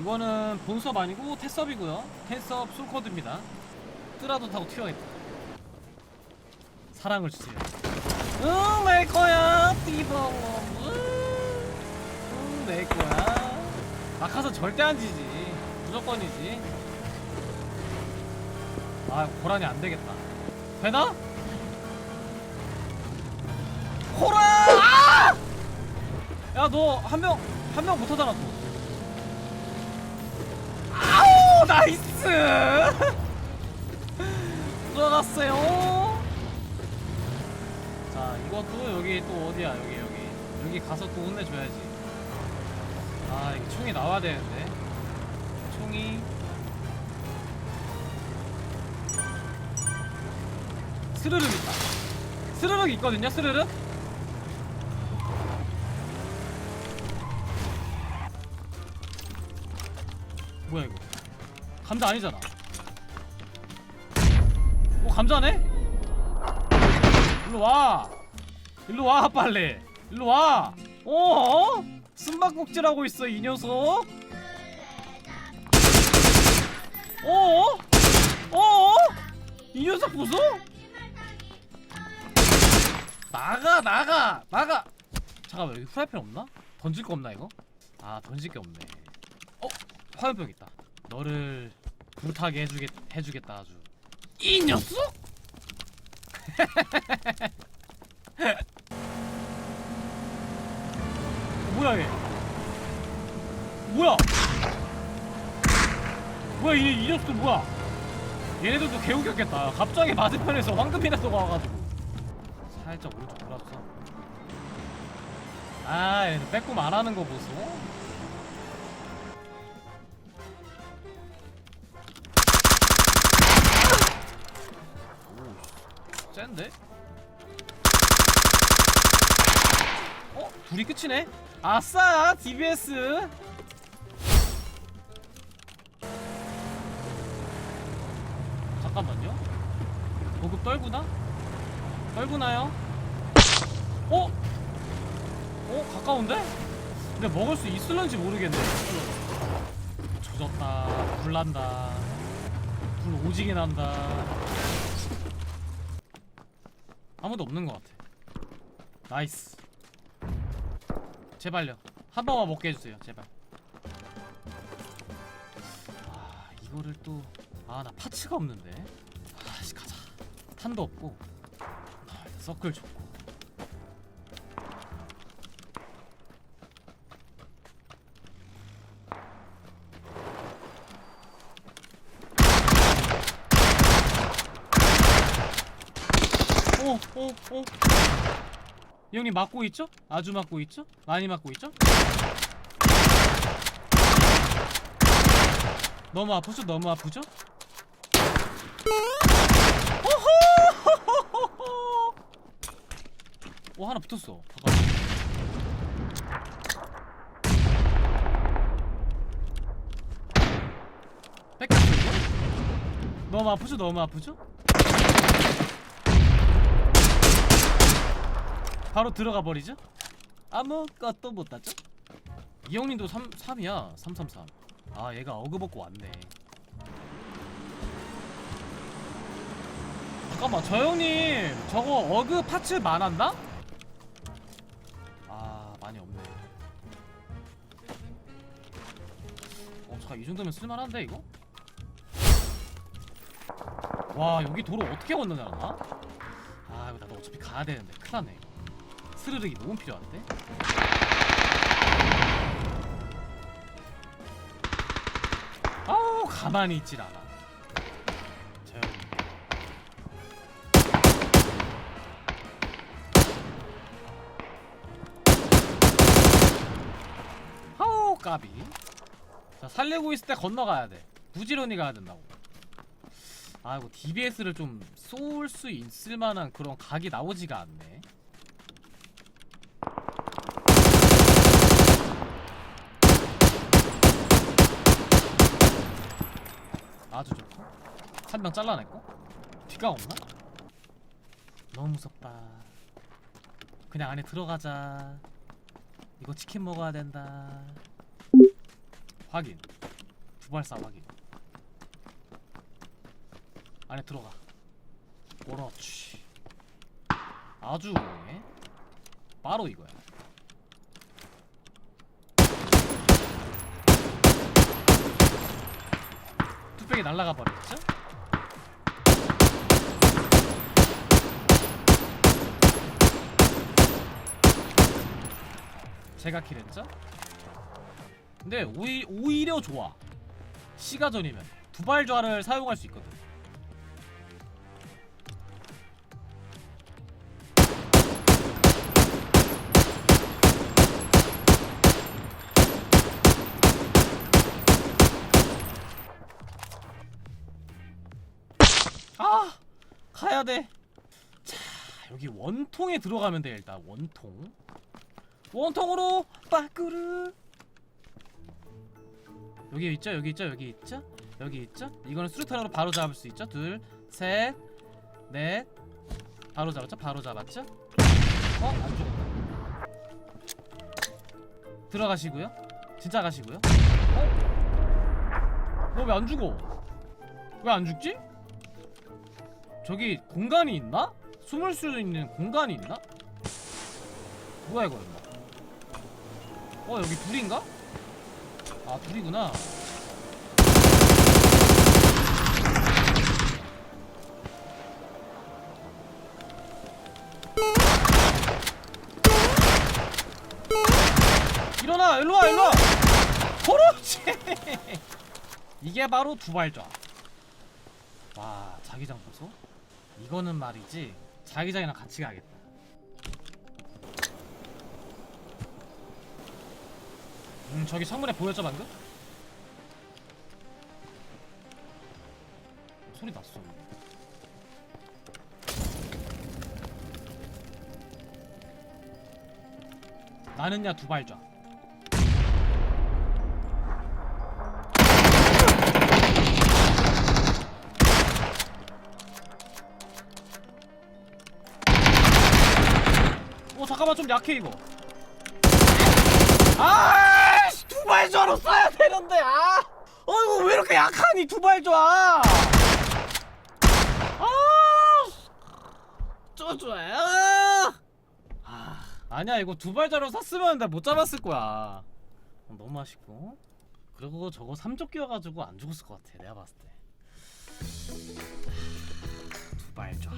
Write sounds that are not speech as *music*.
이거는 본섭 아니고 테섭이고요. 테섭 솔코드입니다. 뜨라도 타고 튀어야겠다. 사랑을 주세요. 응내 거야? 띠버 응내 거야? 낙하산 절대 안 지지. 무조건이지. 아 고라니 안 되겠다. 되나? 호라! 아! 야너 한 명 한 명 못하잖아 또 *laughs* 나이스 들어갔어요. 자 이것도 여기 또 어디야? 여기 여기. 여기 가서 또 혼내줘야지. 아 이게 총이 나와야 되는데. 총이. 스르륵 있다. 스르륵 있거든요 스르륵? 뭐야 이거 감자 아니잖아 어 감자네? 일로 와 일로 와 빨리 일로 와 어? 숨바꼭질하고 있어 이 녀석 어? 어? 이 녀석 보소? 나가 나가 나가 잠깐만 여기 후라이팬 없나? 던질 거 없나 이거? 아 던질 게 없네 어? 화염병 있다 너를 불타게 해주겠, 해주겠다 아주. 이 녀석? 어, *laughs* 뭐야 얘? 뭐야? 뭐야 이, 이 녀석들 뭐야? 얘네들도 개웃겼겠다. 갑자기 맞은편에서 황금이라도가 와가지고. 살짝 오른쪽 돌았어 아 얘는 빼꼼 안 하는 거 보소 오 센데? 어? 둘이 끝이네? 아싸! DBS! 잠깐만요 보급 떨구나? 떨구나요? 어? 어? 가까운데? 근데 먹을 수 있을런지 모르겠네 조졌다 불난다 불 오지게 난다 아무도 없는 것 같아. 나이스. 제발요. 한 번만 먹게 해주세요 제발. 아 이거를 또. 아 나 파츠가 없는데. 아씨 가자. 탄도 없고. 아, 서클 좋고 오, 오, 오. 이 형님 맞고 있죠? 아주 맞고 있죠? 많이 맞고 있죠? 너무 아프죠? 너무 아프죠? 호호! 오 하나 붙었어. 잠깐만. 뺏겼어 이거? 너무 아프죠? 너무 아프죠? 바로 들어가 버리죠? 아무것도 못 하죠? 이 형님도 3, 3이야 333 아 얘가 어그 먹고 왔네 잠깐만 저 형님 저거 어그 파츠 만한다? 아 많이 없네 어 잠깐 이 정도면 쓸만한데 이거? 와 여기 도로 어떻게 건너냐 나? 아 이거 나도 어차피 가야 되는데 큰일나네 스르륵이 너무 필요한데? 아우 가만히 있질 않아. 저 형님 아우 까비. 자 살리고 있을 때 건너가야 돼. 부지런히 가야 된다고. 아 이거 DBS를 좀 쏠 수 있을 만한 그런 각이 나오지가 않네 아주 좋고 한 명 잘라냈고? 뒤가 없나? 너무 무섭다. 그냥 안에 들어가자. 이거 치킨 먹어야 된다. 확인. 두발사 확인. 안에 들어가. 그렇지. 아주 네 바로 이거야. 뚝배기 날라가 버렸죠? 제가 킬했죠? 근데 오히, 오히려 좋아. 시가전이면 두발좌를 사용할 수 있거든. 아 가야돼. 자 여기 원통에 들어가면 돼 일단 원통 원통으로 빠꾸르. 여기 있죠? 여기 있죠? 여기 있죠? 여기 있죠? 이거는 수류탄으로 바로 잡을 수 있죠? 둘셋넷. 바로 잡았죠? 바로 잡았죠? 어? 안 죽었다 들어가시고요. 진짜 가시고요. 어? 너 왜 안 죽어? 왜 안 죽지? 저기 공간이 있나? 숨을 수 있는 공간이 있나? 뭐야 이거? 임마 어 여기 둘인가? 아 둘이구나. 일어나 일로와 일로와. 그렇지. *laughs* 이게 바로 두발좌. 와 자기장 보소? 이거는 말이지 자기장이랑 같이 가겠다 음 저기 창문에 보였죠 방금? 소리 났어. 나는야 두발좌. 어 잠깐만 좀 약해 이거. 아씨 두발좌로 써야 되는데 아! 어이구 왜 이렇게 약하니 두발좌 아! 쪼쪼야 아! 아니야 이거 두발좌로 샀으면 나 못 잡았을 거야. 어, 너무 아쉽고. 그리고 저거 삼조끼여가지고 안 죽었을 것 같아 내가 봤을 때. 두발좌